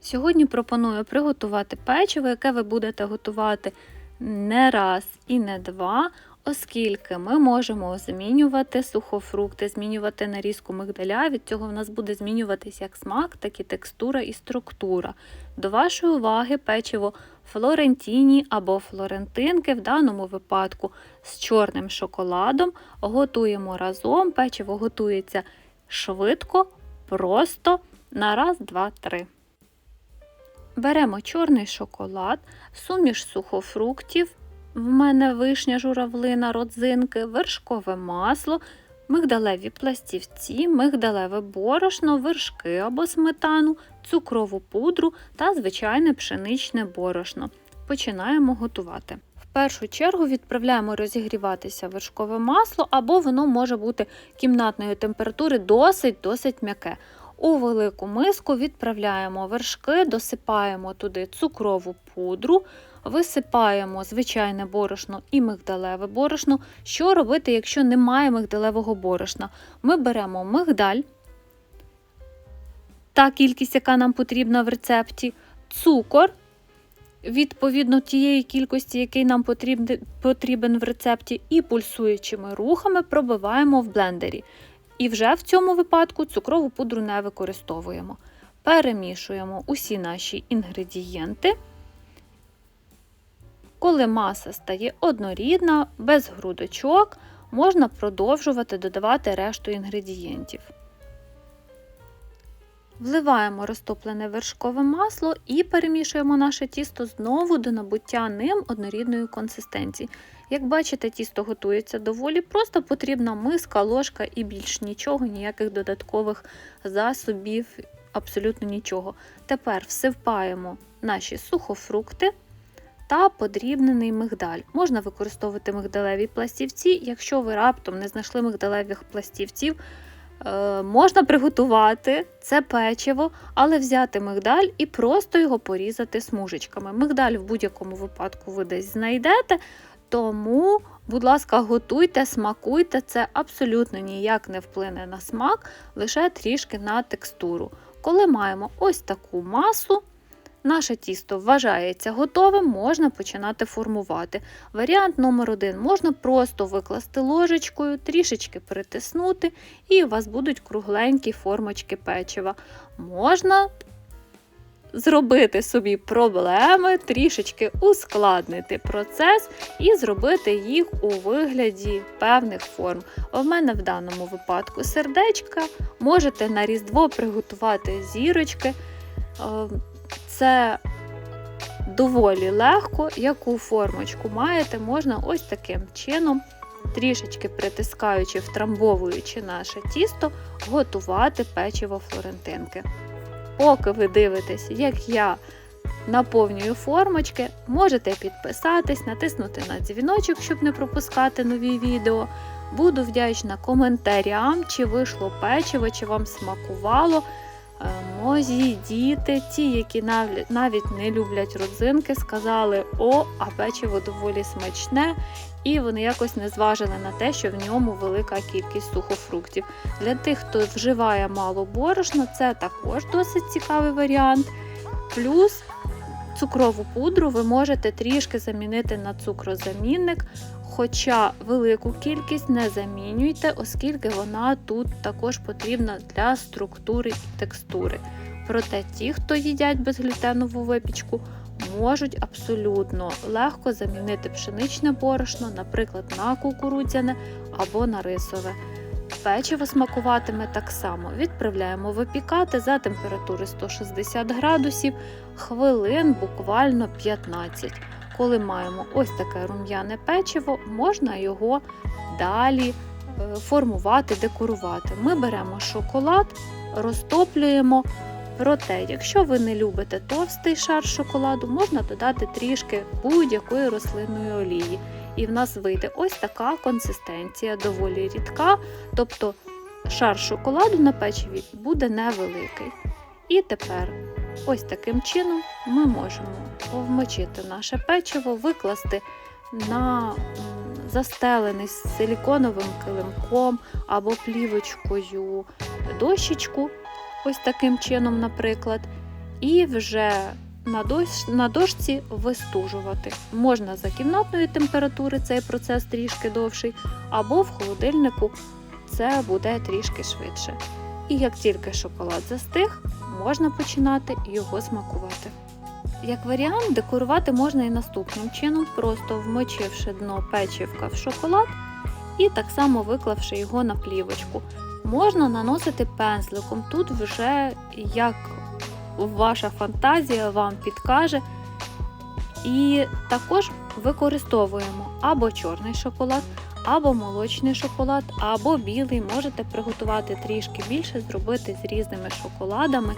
Сьогодні пропоную приготувати печиво, яке ви будете готувати не раз і не два, оскільки ми можемо змінювати сухофрукти, змінювати нарізку мигдаля. Від цього в нас буде змінюватися як смак, так і текстура і структура. До вашої уваги печиво флорентіні або флорентинки, в даному випадку з чорним шоколадом. Готуємо разом. Печиво готується швидко, просто на раз, два, три. Беремо чорний шоколад, суміш сухофруктів, в мене вишня, журавлина, родзинки, вершкове масло, мигдалеві пластівці, мигдалеве борошно, вершки або сметану, цукрову пудру та звичайне пшеничне борошно. Починаємо готувати. В першу чергу відправляємо розігріватися вершкове масло, або воно може бути кімнатної температури досить-досить м'яке. У велику миску відправляємо вершки, досипаємо туди цукрову пудру, висипаємо звичайне борошно і мигдалеве борошно. Що робити, якщо немає мигдалевого борошна? Ми беремо мигдаль, та кількість, яка нам потрібна в рецепті, цукор. Відповідно тієї кількості, який нам потрібен, в рецепті, і пульсуючими рухами пробиваємо в блендері. І вже в цьому випадку цукрову пудру не використовуємо. Перемішуємо усі наші інгредієнти. Коли маса стає однорідна, без грудочок, можна продовжувати додавати решту інгредієнтів. Вливаємо розтоплене вершкове масло і перемішуємо наше тісто знову до набуття ним однорідної консистенції. Як бачите, тісто готується доволі просто, потрібна миска, ложка і більш нічого, ніяких додаткових засобів, абсолютно нічого. Тепер всипаємо наші сухофрукти та подрібнений мигдаль. Можна використовувати мигдалеві пластівці, якщо ви раптом не знайшли мигдалевих пластівців. Е, можна приготувати це печиво, але взяти мигдаль і просто його порізати смужечками. Мигдаль в будь-якому випадку ви десь знайдете, тому, будь ласка, готуйте, смакуйте, це абсолютно ніяк не вплине на смак, лише трішки на текстуру. Коли маємо ось таку масу, Наше тісто вважається готовим, можна починати формувати. Варіант номер один можна просто викласти ложечкою, трішечки притиснути, і у вас будуть кругленькі формочки печива. Можна зробити собі проблеми, трішечки ускладнити процес і зробити їх у вигляді певних форм. У мене в даному випадку сердечка, можете на різдво приготувати зірочки. Це доволі легко, яку формочку маєте, можна ось таким чином, трішечки притискаючи, втрамбовуючи наше тісто, готувати печиво флорентинки. Поки ви дивитесь, як я наповнюю формочки, можете підписатись, натиснути на дзвіночок, щоб не пропускати нові відео. Буду вдячна коментарям, чи вийшло печиво, чи вам смакувало. Мої діти, ті, які навіть не люблять родзинки, сказали, о, а печиво доволі смачне, і вони якось не зважили на те, що в ньому велика кількість сухофруктів. Для тих, хто вживає мало борошна, це також досить цікавий варіант. Плюс цукрову пудру ви можете трішки замінити на цукрозамінник, хоча велику кількість не замінюйте, оскільки вона тут також потрібна для структури і текстури. Проте ті, хто їдять безглютенову випічку, можуть абсолютно легко замінити пшеничне борошно, наприклад, на кукурудзяне або на рисове. Печиво смакуватиме так само. Відправляємо випікати за температури 160 градусів хвилин буквально 15. Коли маємо ось таке рум'яне печиво, можна його далі е, формувати, декорувати. Ми беремо шоколад, розтоплюємо. Проте, якщо ви не любите товстий шар шоколаду, можна додати трішки будь-якої рослинної олії. І в нас вийде ось така консистенція, доволі рідка, тобто шар шоколаду на печиві буде невеликий. І тепер ось таким чином ми можемо вмочити наше печиво, викласти на застелений силіконовим килимком або плівочкою дощечку, ось таким чином, наприклад. і вже на, дощ, на дошці вистужувати. Можна за кімнатної температури цей процес трішки довший, або в холодильнику це буде трішки швидше. І як тільки шоколад застиг, можна починати його смакувати. Як варіант, декорувати можна і наступним чином, просто вмочивши дно печивка в шоколад і так само виклавши його на плівочку. Можна наносити пензликом. Тут вже як ваша фантазія вам підкаже. І також використовуємо або чорний шоколад, або молочний шоколад, або білий. Можете приготувати трішки більше, зробити з різними шоколадами,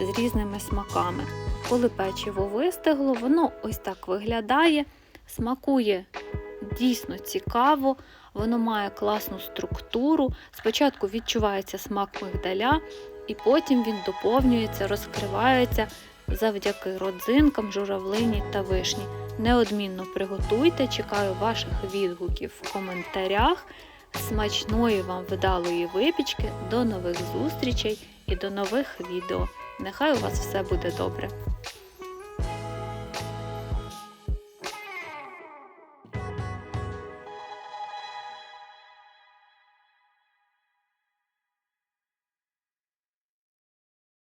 з різними смаками. Коли печиво вистигло, воно ось так виглядає, смакує дійсно цікаво, воно має класну структуру. Спочатку відчувається смак мигдаля, і потім він доповнюється, розкривається завдяки родзинкам, журавлині та вишні. Неодмінно приготуйте, чекаю ваших відгуків в коментарях. Смачної вам вдалої випічки, до нових зустрічей і до нових відео. Нехай у вас все буде добре!